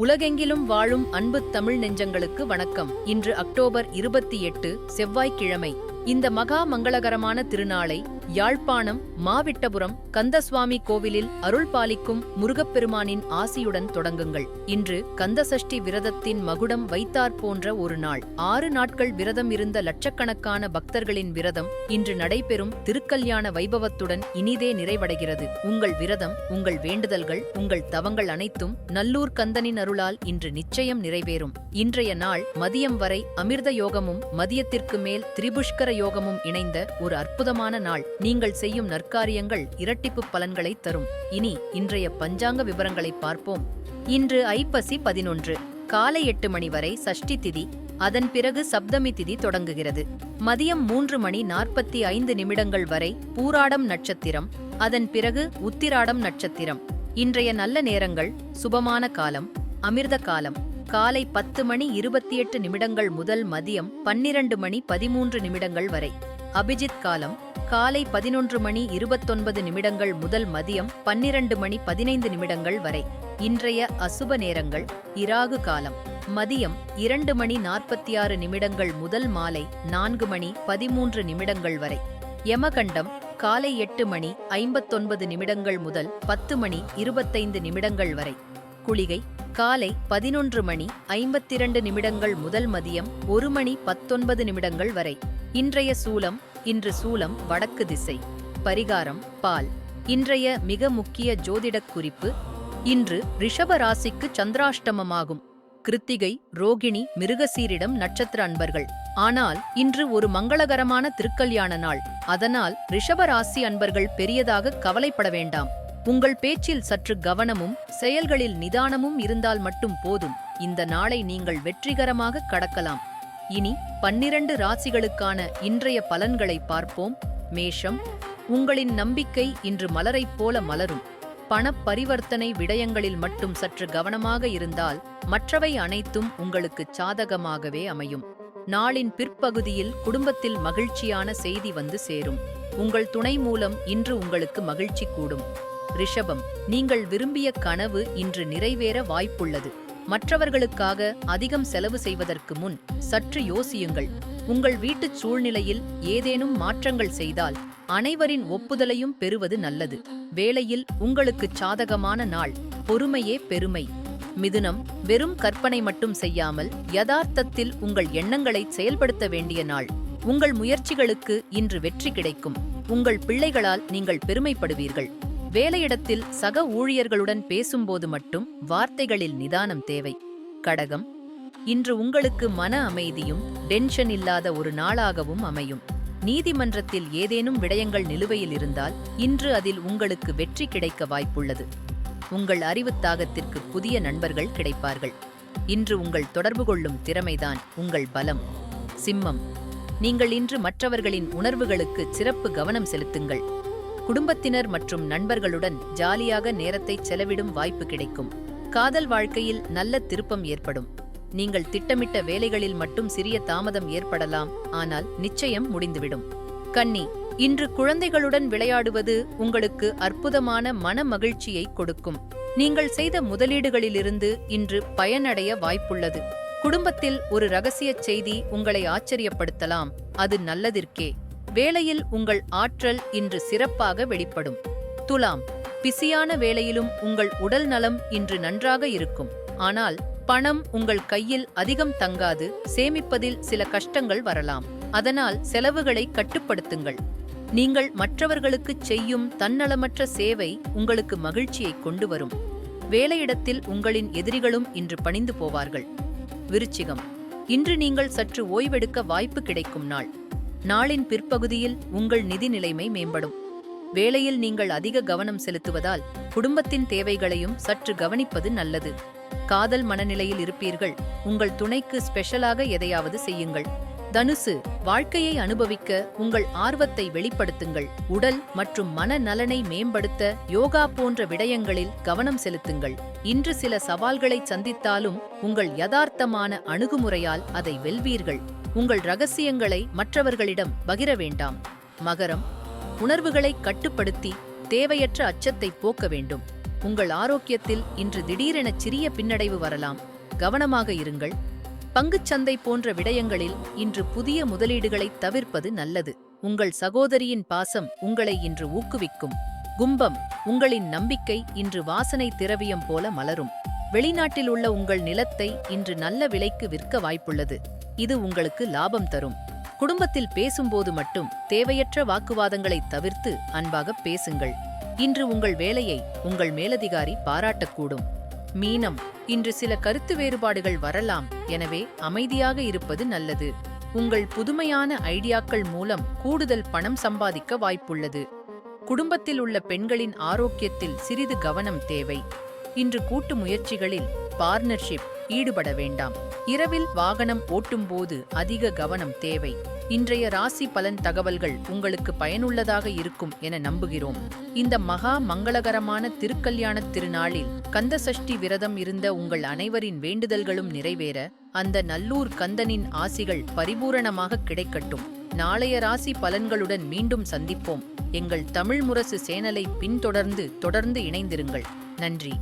உலகெங்கிலும் வாழும் அன்பு தமிழ் நெஞ்சங்களுக்கு வணக்கம். இன்று அக்டோபர் இருபத்தி எட்டு செவ்வாய்க்கிழமை. இந்த மகா மங்களகரமான திருநாளை யாழ்ப்பாணம் மாவிட்டபுரம் கந்தசுவாமி கோவிலில் அருள் பாலிக்கும் முருகப்பெருமானின் ஆசியுடன் தொடங்குங்கள். இன்று கந்தசஷ்டி விரதத்தின் மகுடம் வைத்தார் போன்ற ஒரு நாள். ஆறு நாட்கள் விரதம் இருந்த லட்சக்கணக்கான பக்தர்களின் விரதம் இன்று நடைபெறும் திருக்கல்யாண வைபவத்துடன் இனிதே நிறைவடைகிறது. உங்கள் விரதம் உங்கள் வேண்டுதல்கள் உங்கள் தவங்கள் அனைத்தும் நல்லூர் கந்தனின் அருளால் இன்று நிச்சயம் நிறைவேறும். இன்றைய நாள் மதியம் வரை அமிர்த யோகமும் மதியத்திற்கு மேல் திரிபுஷ்கர யோகமும் இணைந்த ஒரு அற்புதமான நாள். நீங்கள் செய்யும் நற்காரியங்கள் இரட்டிப்பு பலன்களை தரும். இனி இன்றைய பஞ்சாங்க விவரங்களை பார்ப்போம். இன்று ஐப்பசி பதினொன்று காலை எட்டு மணி வரை சஷ்டி திதி அதன் பிறகு சப்தமி திதி தொடங்குகிறது. மதியம் மூன்று மணி நாற்பத்தி ஐந்து நிமிடங்கள் வரை பூராடம் நட்சத்திரம் அதன் பிறகு உத்திராடம் நட்சத்திரம். இன்றைய நல்ல நேரங்கள் சுபமான காலம் அமிர்த காலம். காலை பத்து மணி இருபத்தி எட்டு நிமிடங்கள் முதல் மதியம் பன்னிரண்டு மணி பதிமூன்று நிமிடங்கள் வரை. அபிஜித் காலம் காலை பதினொன்று மணி இருபத்தொன்பது நிமிடங்கள் முதல் மதியம் பன்னிரண்டு மணி பதினைந்து நிமிடங்கள் வரை. இன்றைய அசுப நேரங்கள் இராகு காலம். மதியம் இரண்டு மணி நாற்பத்தி ஆறு நிமிடங்கள் முதல் மாலை நான்கு மணி பதிமூன்று நிமிடங்கள் வரை. யமகண்டம் காலை எட்டு மணி ஐம்பத்தொன்பது நிமிடங்கள் முதல் பத்து மணி இருபத்தைந்து நிமிடங்கள் வரை. குளிகை காலை பதினொன்று மணி ஐம்பத்திரண்டு நிமிடங்கள் முதல் மதியம் ஒரு மணி பத்தொன்பது நிமிடங்கள் வரை. இன்றைய சூலம் இன்று சூலம் வடக்கு திசை. பரிகாரம் பால். இன்றைய மிக முக்கிய ஜோதிடக் குறிப்பு இன்று ரிஷப ராசிக்கு சந்திராஷ்டமமாகும். கிருத்திகை ரோகிணி மிருகசீரிடம் நட்சத்திர அன்பர்கள். ஆனால் இன்று ஒரு மங்களகரமான திருக்கல்யாண நாள். அதனால் ரிஷப ராசி அன்பர்கள் பெரியதாக கவலைப்பட வேண்டாம். உங்கள் பேச்சில் சற்று கவனமும் செயல்களில் நிதானமும் இருந்தால் மட்டும் போதும். இந்த நாளை நீங்கள் வெற்றிகரமாக கடக்கலாம். இனி பன்னிரண்டு ராசிகளுக்கான இன்றைய பலன்களை பார்ப்போம். மேஷம் உங்களின் நம்பிக்கை இன்று மலரைப் போல மலரும். பண பரிவர்த்தனை விடயங்களில் மட்டும் சற்று கவனமாக இருந்தால் மற்றவை அனைத்தும் உங்களுக்கு சாதகமாகவே அமையும். நாளின் பிற்பகுதியில் குடும்பத்தில் மகிழ்ச்சியான செய்தி வந்து சேரும். உங்கள் துணை மூலம் இன்று உங்களுக்கு மகிழ்ச்சி கூடும். ரிஷபம் நீங்கள் விரும்பிய கனவு இன்று நிறைவேற வாய்ப்புள்ளது. மற்றவர்களுக்காக அதிகம் செலவு செய்வதற்கு முன் சற்று யோசியுங்கள். உங்கள் வீட்டுச் சூழ்நிலையில் ஏதேனும் மாற்றங்கள் செய்தால் அனைவரின் ஒப்புதலையும் பெறுவது நல்லது. வேளையில் உங்களுக்கு சாதகமான நாள் பொறுமையே பெருமை. மிதுனம் வெறும் கற்பனை மட்டும் செய்யாமல் யதார்த்தத்தில் உங்கள் எண்ணங்களை செயல்படுத்த வேண்டிய நாள். உங்கள் முயற்சிகளுக்கு இன்று வெற்றி கிடைக்கும். உங்கள் பிள்ளைகளால் நீங்கள் பெருமைப்படுவீர்கள். வேலையிடத்தில் சக ஊழியர்களுடன் பேசும்போது மட்டும் வார்த்தைகளில் நிதானம் தேவை. கடகம் இன்று உங்களுக்கு மன அமைதியும் டென்ஷன் இல்லாத ஒரு நாளாகவும் அமையும். நீதிமன்றத்தில் ஏதேனும் விடயங்கள் நிலுவையில் இருந்தால் இன்று அதில் உங்களுக்கு வெற்றி கிடைக்க வாய்ப்புள்ளது. உங்கள் அறிவுத்தாகத்திற்கு புதிய நண்பர்கள் கிடைப்பார்கள். இன்று உங்கள் தொடர்பு கொள்ளும் திறமைதான் உங்கள் பலம். சிம்மம் நீங்கள் இன்று மற்றவர்களின் உணர்வுகளுக்கு சிறப்பு கவனம் செலுத்துங்கள். குடும்பத்தினர் மற்றும் நண்பர்களுடன் ஜாலியாக நேரத்தை செலவிடும் வாய்ப்பு கிடைக்கும். காதல் வாழ்க்கையில் நல்ல திருப்பம் ஏற்படும். நீங்கள் திட்டமிட்ட வேலைகளில் மட்டும் சிறிய தாமதம் ஏற்படலாம் ஆனால் நிச்சயம் முடிந்துவிடும். கன்னி இன்று குழந்தைகளுடன் விளையாடுவது உங்களுக்கு அற்புதமான மன மகிழ்ச்சியை கொடுக்கும். நீங்கள் செய்த முதலீடுகளிலிருந்து இன்று பயனடைய வாய்ப்புள்ளது. குடும்பத்தில் ஒரு ரகசிய செய்தி உங்களை ஆச்சரியப்படுத்தலாம். அது நல்லதிற்கே. வேலையில் உங்கள் ஆற்றல் இன்று சிறப்பாக வெளிப்படும். துலாம் பிசியான வேலையிலும் உங்கள் உடல் நலம் இன்று நன்றாக இருக்கும். ஆனால் பணம் உங்கள் கையில் அதிகம் தங்காது சேமிப்பதில் சில கஷ்டங்கள் வரலாம். அதனால் செலவுகளை கட்டுப்படுத்துங்கள். நீங்கள் மற்றவர்களுக்கு செய்யும் தன்னலமற்ற சேவை உங்களுக்கு மகிழ்ச்சியை கொண்டு வரும். வேலையிடத்தில் உங்களின் எதிரிகளும் இன்று பணிந்து போவார்கள். விருச்சிகம் இன்று நீங்கள் சற்று ஓய்வெடுக்க வாய்ப்பு கிடைக்கும் நாள். நாளின் பிற்பகுதியில் உங்கள் நிதி நிலைமை மேம்படும். வேலையில் நீங்கள் அதிக கவனம் செலுத்துவதால் குடும்பத்தின் தேவைகளையும் சற்று கவனிப்பது நல்லது. காதல் மனநிலையில் இருப்பீர்கள். உங்கள் துணைக்கு ஸ்பெஷலாக எதையாவது செய்யுங்கள். தனுசு வாழ்க்கையை அனுபவிக்க உங்கள் ஆர்வத்தை வெளிப்படுத்துங்கள். உடல் மற்றும் மன நலனை மேம்படுத்த யோகா போன்ற விடயங்களில் கவனம் செலுத்துங்கள். இன்று சில சவால்களை சந்தித்தாலும் உங்கள் யதார்த்தமான அணுகுமுறையால் அதை வெல்வீர்கள். உங்கள் ரகசியங்களை மற்றவர்களிடம் பகிர வேண்டாம். மகரம் உணர்வுகளை கட்டுப்படுத்தி தேவையற்ற அச்சத்தை போக்க வேண்டும். உங்கள் ஆரோக்கியத்தில் இன்று திடீரென சிறிய பின்னடைவு வரலாம். கவனமாக இருங்கள். பங்குச்சந்தை போன்ற விடயங்களில் இன்று புதிய முதலீடுகளை தவிர்ப்பது நல்லது. உங்கள் சகோதரியின் பாசம் உங்களை இன்று ஊக்குவிக்கும். கும்பம் உங்களின் நம்பிக்கை இன்று வாசனை திரவியம் போல மலரும். வெளிநாட்டில் உள்ள உங்கள் நிலத்தை இன்று நல்ல விலைக்கு விற்க வாய்ப்புள்ளது. இது உங்களுக்கு லாபம் தரும். குடும்பத்தில் பேசும்போது மட்டும் தேவையற்ற வாக்குவாதங்களை தவிர்த்து அன்பாக பேசுங்கள். இன்று உங்கள் வேலையை உங்கள் மேலதிகாரி பாராட்டக்கூடும். மீனம் இன்று சில கருத்து வேறுபாடுகள் வரலாம். எனவே அமைதியாக இருப்பது நல்லது. உங்கள் புதுமையான ஐடியாக்கள் மூலம் கூடுதல் பணம் சம்பாதிக்க வாய்ப்புள்ளது. குடும்பத்தில் உள்ள பெண்களின் ஆரோக்கியத்தில் சிறிது கவனம் தேவை. இன்று கூட்டு முயற்சிகளில் பார்ட்னர்ஷிப் ஈடுபட வேண்டாம். இரவில் வாகனம் ஓட்டும்போது அதிக கவனம் தேவை. இன்றைய ராசி பலன் தகவல்கள் உங்களுக்கு பயனுள்ளதாக இருக்கும் என நம்புகிறோம். இந்த மகா மங்களகரமான திருக்கல்யாணத் திருநாளில் கந்தசஷ்டி விரதம் இருந்த உங்கள் அனைவரின் வேண்டுதல்களும் நிறைவேற அந்த நல்லூர் கந்தனின் ஆசிகள் பரிபூரணமாக கிடைக்கட்டும். நாளைய ராசி பலன்களுடன் மீண்டும் சந்திப்போம். எங்கள் தமிழ் முரசு சேனலை பின்தொடர்ந்து தொடர்ந்து இணைந்திருங்கள். நன்றி.